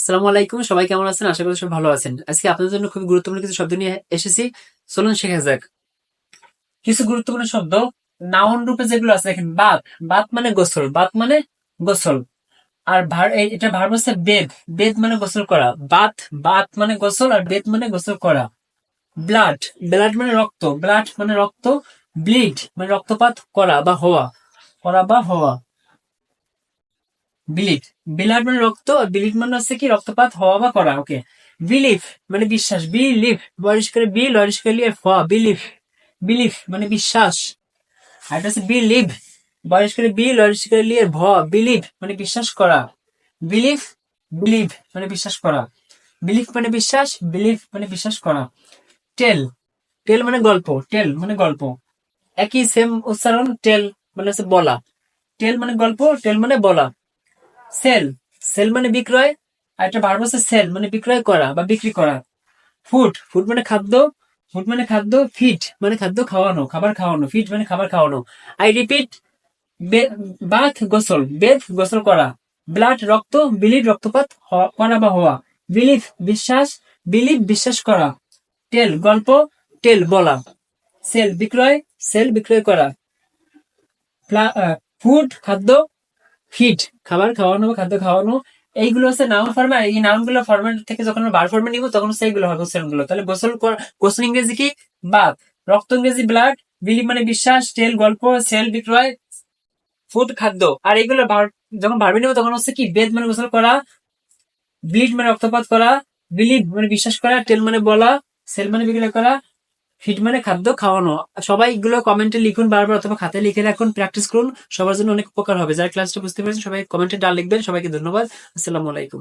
আসসালামু আলাইকুম, সবাই কেমন আছেন? আশা করি সবাই ভালো আছেন। আজকে আপনাদের জন্য খুবই গুরুত্বপূর্ণ কিছু শব্দ নিয়ে এসেছি। চলুন শেখা যাক। কিছু গুরুত্বপূর্ণ শব্দ নাউন রূপে যেগুলো আছে, দেখেন, বাত। বাত মানে গোসল, বাত মানে গোসল। আর ভার এটা ভার হচ্ছে বেদ। বেদ মানে গোসল করা। বাত বাত মানে গোসল আর বেদ মানে গোসল করা। ব্লাড ব্লাড মানে রক্ত। ব্লাড মানে রক্ত, ব্লিড মানে রক্তপাত করা বা হওয়া। করা বা হওয়া। বিলিভ বিলাড মানে রক্ত বিলিভ মানে হচ্ছে কি রক্তপাত হওয়া বা করা ওকে বিলিভ মানে বিশ্বাস। বিলিভ বয়স করে বি লরিশ করে ফ বিলিভ বিলিভ মানে বিশ্বাস। আর এটা হচ্ছে বিলিভ বয়স করে বি লরিশ করে লিয়ে ভ বিলিভ মানে বিশ্বাস করা। বিলিভ বিলিভ মানে বিশ্বাস করা। বিলিভ মানে বিশ্বাস বিলিভ মানে বিশ্বাস করা। টেল টেল মানে গল্প টেল মানে গল্প। একই সেম উচ্চারণ টেল মানে হচ্ছে বলা। টেল মানে গল্প টেল মানে বলা। সেল। সেল মানে বিক্রয়, আর একটা ভার্ব হচ্ছে সেল মানে বিক্রয় করা বা বিক্রি করা। ফুড ফুড মানে খাদ্য, ফুড মানে খাদ্য ফিট মানে খাদ্য খাওয়ানো, খাবার খাওয়ানো ফিট মানে খাবার খাওয়ানো। আই রিপিট বাথ গোসল বেদ গোসল করা। ব্লাড, রক্ত, বিলিভ, রক্তপাত করা বা হওয়া। বিলিভ, বিশ্বাস বিলিভ, বিশ্বাস করা। টেল, গল্প, টেল, বলা। সেল, বিক্রয় সেল, বিক্রয় করা। ফুড, খাদ্য ফিট খাবার খাওয়ানো, খাদ্য খাওয়ানো, এইগুলো হচ্ছে নাউন ফর্মে এই নাউনগুলো ফর্মেট থেকে যখন বার ফর্মে নিব, তখন সেইগুলো হবে গোসলগুলো। তাহলে গোসল গোসল ইংরেজি কি? বাদ রক্ত ইংরেজি ব্লাড বিলি মানে বিশ্বাস টেল গল্প সেল বিক্রয় ফুড খাদ্য। আর এইগুলো ভার- যখন ভার্বে নিব, তখন হচ্ছে কি? বেদ মানে গোসল করা ব্লিড মানে রক্তপাত করা বিলিভ মানে বিশ্বাস করা টেল মানে বলা সেল মানে বিক্রয় করা ফিড মানে খাদ্য খাওয়ানো। সবাই এগুলো কমেন্টে লিখুন, বারবার অথবা খাতে লিখে রাখুন প্র্যাকটিস করুন, সবার জন্য অনেক উপকার হবে। যারা ক্লাসটা বুঝতে পেরেছেন, সবাই কমেন্টে ডাল লিখবেন। সবাইকে ধন্যবাদ। আসসালামু আলাইকুম।